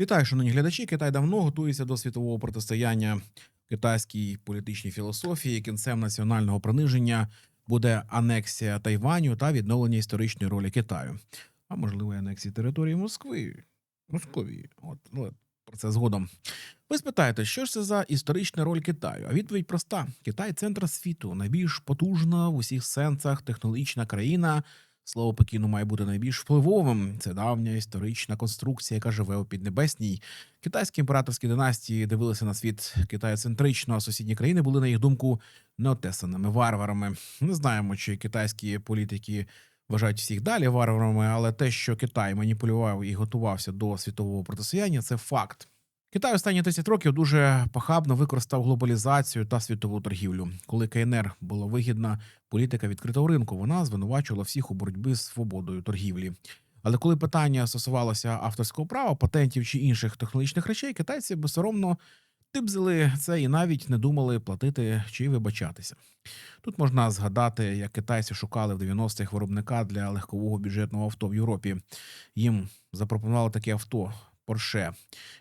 Вітаю, шановні глядачі. Китай давно готується до світового протистояння китайській політичній філософії. Кінцем національного приниження буде анексія Тайваню та відновлення історичної ролі Китаю, а можливо, і анексія території Москви, Московії. От але про це згодом. Ви спитаєте, що ж це за історична роль Китаю? А відповідь проста: Китай центр світу, найбільш потужна в усіх сенсах технологічна країна. Слово Пекіну має бути найбільш впливовим. Це давня історична конструкція, яка живе у Піднебесній. Китайські імператорські династії дивилися на світ китаєцентрично, а сусідні країни були, на їх думку, неотесаними варварами. Не знаємо, чи китайські політики вважають всіх далі варварами, але те, що Китай маніпулював і готувався до світового протистояння, це факт. Китай останні 30 років дуже похабно використав глобалізацію та світову торгівлю. Коли КНР була вигідна політика відкритого ринку, вона звинувачувала всіх у боротьбі з свободою торгівлі. Але коли питання стосувалося авторського права, патентів чи інших технологічних речей, китайці безсоромно типзили це і навіть не думали платити чи вибачатися. Тут можна згадати, як китайці шукали в 90-х виробника для легкового бюджетного авто в Європі. Їм запропонували таке авто Порше.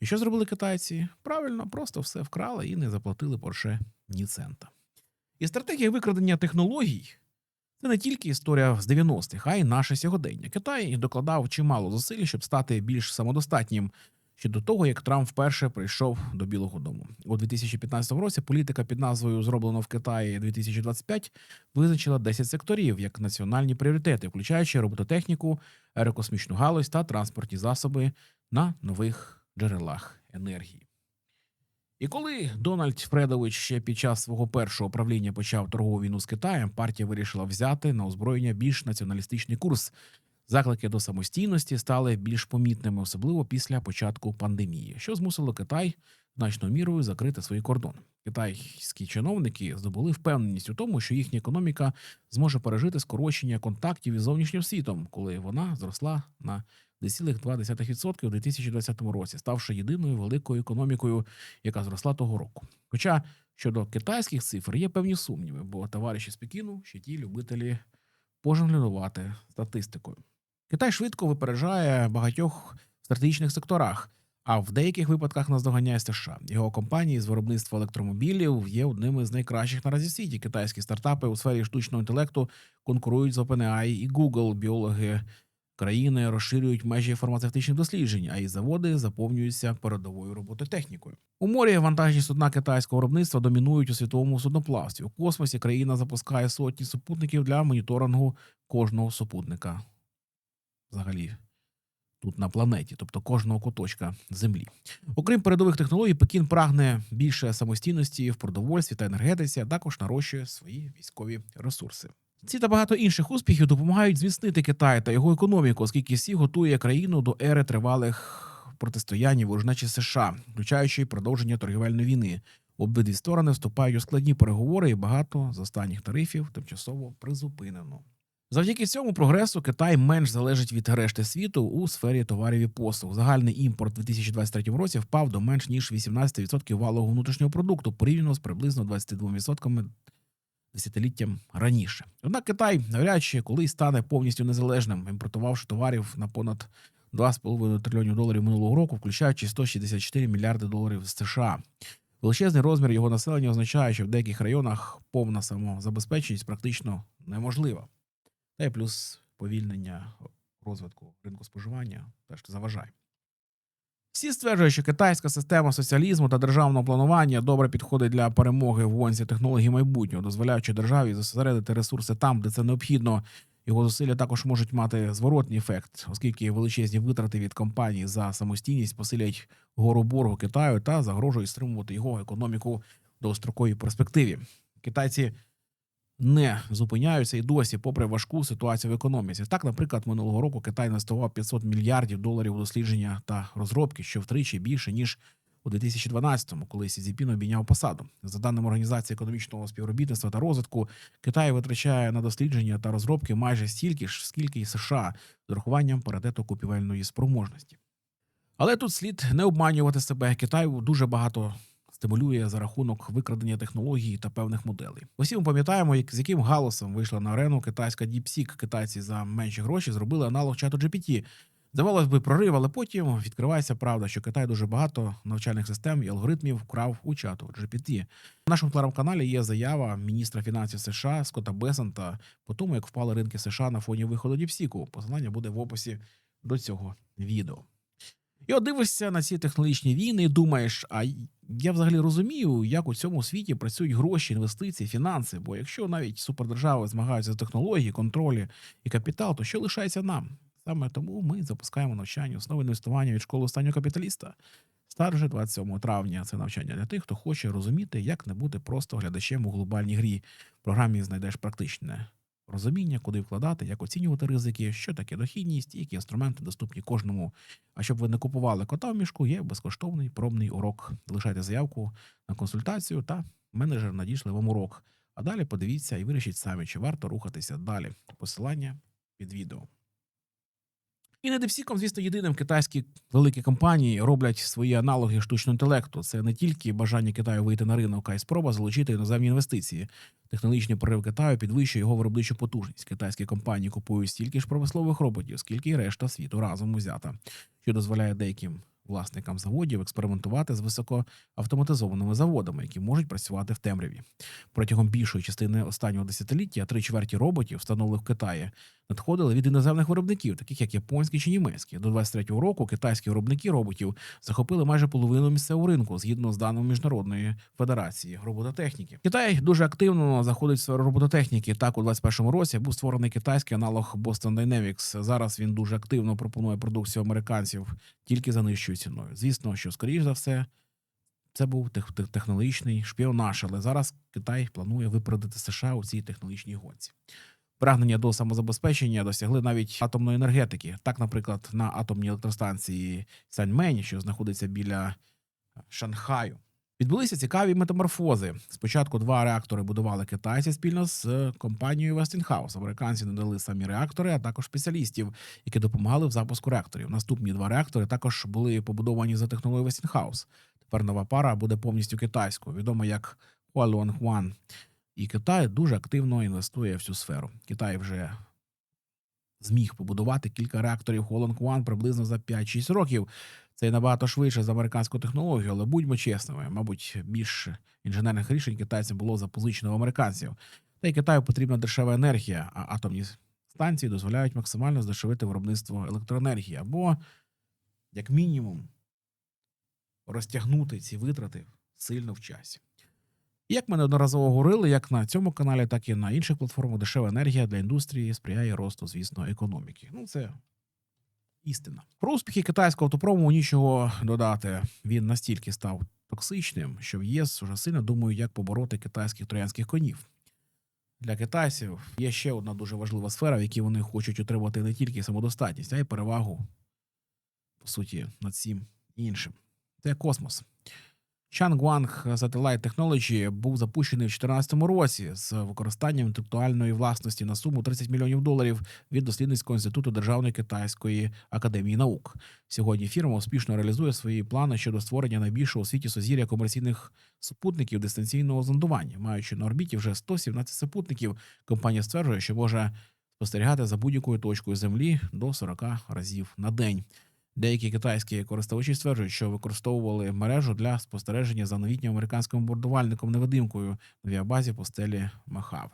І що зробили китайці? Правильно, просто все вкрали і не заплатили Порше ні цента. І стратегія викрадення технологій це не тільки історія з 90-х, а й наше сьогодення. Китай докладав чимало зусиль, щоб стати більш самодостатнім ще до того, як Трамп вперше прийшов до Білого Дому. У 2015 році політика під назвою Зроблено в Китаї 2025 визначила 10 секторів як національні пріоритети, включаючи робототехніку, аерокосмічну галузь та транспортні засоби на нових джерелах енергії. І коли Дональд Фредович ще під час свого першого правління почав торгову війну з Китаєм, партія вирішила взяти на озброєння більш націоналістичний курс. Заклики до самостійності стали більш помітними, особливо після початку пандемії, що змусило Китай значною мірою закрити свої кордони. Китайські чиновники здобули впевненість у тому, що їхня економіка зможе пережити скорочення контактів із зовнішнім світом, коли вона зросла на 10,2% у 2020 році, ставши єдиною великою економікою, яка зросла того року. Хоча щодо китайських цифр є певні сумніви, бо товариші з Пекіну ще ті любителі пожонглювати статистикою. Китай швидко випереджає багатьох стратегічних секторах, а в деяких випадках наздоганяє США. Його компанії з виробництва електромобілів є одними з найкращих наразі в світі. Китайські стартапи у сфері штучного інтелекту конкурують з OpenAI і Google. Біологи країни розширюють межі фармацевтичних досліджень, а і заводи заповнюються передовою робототехнікою. У морі вантажні судна китайського виробництва домінують у світовому судноплавстві. У космосі країна запускає сотні супутників для моніторингу кожного супутника. Взагалі. Тут на планеті, тобто кожного куточка землі. Окрім передових технологій, Пекін прагне більше самостійності в продовольстві та енергетиці, а також нарощує свої військові ресурси. Ці та багато інших успіхів допомагають зміцнити Китай та його економіку, оскільки всі готує країну до ери тривалих протистоянь ворожнечі США, включаючи продовження торгівельної війни. Обидві сторони вступають у складні переговори, і багато з останніх тарифів тимчасово призупинено. Завдяки цьому прогресу Китай менш залежить від решти світу у сфері товарів і послуг. Загальний імпорт у 2023 році впав до менш ніж 18% валового внутрішнього продукту, порівняно з приблизно 22% десятиліттям раніше. Однак Китай навряд чи колись стане повністю незалежним, імпортувавши товарів на понад 2,5 трильйонів доларів минулого року, включаючи 164 мільярди доларів з США. Величезний розмір його населення означає, що в деяких районах повна самозабезпеченість практично неможлива. Та й плюс повільнення розвитку ринку споживання теж заважає. Всі стверджують, що китайська система соціалізму та державного планування добре підходить для перемоги в гонці технологій майбутнього, дозволяючи державі зосередити ресурси там, де це необхідно. Його зусилля також можуть мати зворотній ефект, оскільки величезні витрати від компаній за самостійність посилять гору боргу Китаю та загрожують стримувати його економіку в довгостроковій перспективі. Китайці не зупиняються і досі, попри важку ситуацію в економіці. Так, наприклад, минулого року Китай інвестував 500 мільярдів доларів у дослідження та розробки, що втричі більше ніж у 2012-му, коли Сі обійняв посаду. За даними організації економічного співробітництва та розвитку, Китай витрачає на дослідження та розробки майже стільки ж, скільки і США з урахуванням паритету купівельної спроможності. Але тут слід не обманювати себе. Китай дуже багато стимулює за рахунок викрадення технологій та певних моделей. Усі ми пам'ятаємо, як з яким галасом вийшла на арену китайська DeepSeek. Китайці за менші гроші зробили аналог чату GPT. Здавалось би, прорив, але потім відкривається правда, що Китай дуже багато навчальних систем і алгоритмів вкрав у чату GPT. В нашому телеграм-каналі є заява міністра фінансів США Скотта Бесента по тому, як впали ринки США на фоні виходу Діпсіку. Посилання буде в описі до цього відео. І от дивишся на ці технологічні війни і думаєш, а я взагалі розумію, як у цьому світі працюють гроші, інвестиції, фінанси. Бо якщо навіть супердержави змагаються за технології, контролі і капітал, то що лишається нам? Саме тому ми запускаємо навчання основи інвестування від школи останнього капіталіста. Старт вже 27 травня. Це навчання для тих, хто хоче розуміти, як не бути просто глядачем у глобальній грі. В програмі знайдеш практичне розуміння, куди вкладати, як оцінювати ризики, що таке дохідність, які інструменти доступні кожному. А щоб ви не купували кота в мішку, є безкоштовний пробний урок. Залишайте заявку на консультацію, та менеджер надійшли вам урок. А далі подивіться і вирішіть самі, чи варто рухатися далі. Посилання під відео. І не Депсіком, звісно, єдиним китайські великі компанії роблять свої аналоги штучного інтелекту. Це не тільки бажання Китаю вийти на ринок, а й спроба залучити іноземні інвестиції. Технологічний прорив Китаю підвищує його виробничу потужність. Китайські компанії купують стільки ж промислових роботів, скільки й решта світу разом узята, що дозволяє деяким власникам заводів експериментувати з високоавтоматизованими заводами, які можуть працювати в темряві. Протягом більшої частини останнього десятиліття три чверті роботів, встановлених в Китаї, надходили від іноземних виробників, таких як японські чи німецькі. До 23-го року китайські виробники роботів захопили майже половину місцевого ринку згідно з даними міжнародної федерації робототехніки. Китай дуже активно заходить в сферу робототехніки. Так, у 21-му році був створений китайський аналог Boston Dynamics. Зараз він дуже активно пропонує продукцію американців тільки за нижчою ціною. Звісно, що скоріш за все. Це був тех- тех- технологічний шпіонаж, але зараз Китай планує випередити США у цій технологічній гонці. Прагнення до самозабезпечення досягли навіть атомної енергетики. Так, наприклад, на атомній електростанції Саньмень, що знаходиться біля Шанхаю, відбулися цікаві метаморфози. Спочатку два реактори будували китайці спільно з е, компанією Westinghouse. Американці надали самі реактори, а також спеціалістів, які допомагали в запуску реакторів. Наступні два реактори також були побудовані за технологією Westinghouse. Тепер нова пара буде повністю китайською, відомо як Hualong One. І Китай дуже активно інвестує в цю сферу. Китай вже зміг побудувати кілька реакторів Holland One приблизно за 5-6 років. Це набагато швидше за американську технологію, але будьмо чесними, мабуть, більш інженерних рішень китайцям було запозичено в американців. Та й Китаю потрібна дешева енергія, а атомні станції дозволяють максимально здешевити виробництво електроенергії або, як мінімум, розтягнути ці витрати сильно в часі. Як ми неодноразово говорили, як на цьому каналі, так і на інших платформах дешева енергія для індустрії сприяє росту, звісно, економіки. Ну, це істина. Про успіхи китайського автопрому нічого додати. Він настільки став токсичним, що в ЄС вже сильно думають, як побороти китайських троянських конів. Для китайців є ще одна дуже важлива сфера, в якій вони хочуть отримати не тільки самодостатність, а й перевагу, по суті, над всім іншим. Це космос. Changguang Satellite Technology був запущений в 2014 році з використанням інтелектуальної власності на суму 30 мільйонів доларів від дослідницького інституту Державної китайської академії наук. Сьогодні фірма успішно реалізує свої плани щодо створення найбільшого у світі сузір'я комерційних супутників дистанційного зондування. Маючи на орбіті вже 117 супутників, компанія стверджує, що може спостерігати за будь-якою точкою землі до 40 разів на день. Деякі китайські користувачі стверджують, що використовували мережу для спостереження за новітнім американським бомбардувальником невидимкою в авіабазі постелі Махав.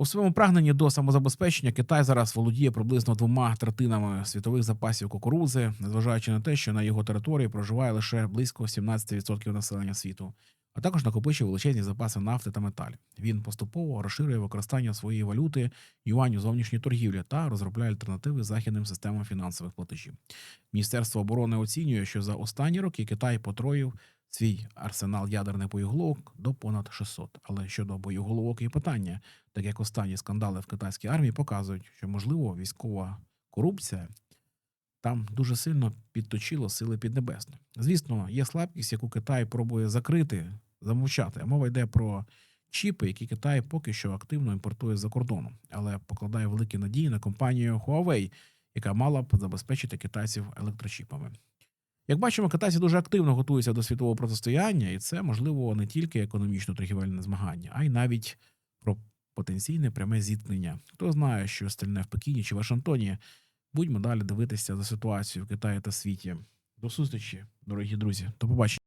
У своєму прагненні до самозабезпечення Китай зараз володіє приблизно двома третинами світових запасів кукурудзи, незважаючи на те, що на його території проживає лише близько 17% населення світу, а також накопичує величезні запаси нафти та металів. Він поступово розширює використання своєї валюти юаню зовнішньої торгівлі та розробляє альтернативи західним системам фінансових платежів. Міністерство оборони оцінює, що за останні роки Китай потроїв свій арсенал ядерних боєголовок до понад 600. Але щодо боєголовок і питання, так як останні скандали в китайській армії показують, що можливо військова корупція там дуже сильно підточило сили піднебесне. Звісно, є слабкість, яку Китай пробує закрити, замовчати. Мова йде про чіпи, які Китай поки що активно імпортує за кордону, але покладає великі надії на компанію Huawei, яка мала б забезпечити китайців електрочіпами. Як бачимо, китайці дуже активно готуються до світового протистояння, і це можливо не тільки економічно торгівельне змагання, а й навіть про потенційне пряме зіткнення. Хто знає, що стальне в Пекіні чи Вашингтоні Будьмо далі дивитися за ситуацією в Китаї та світі. До зустрічі, дорогі друзі. До побачення.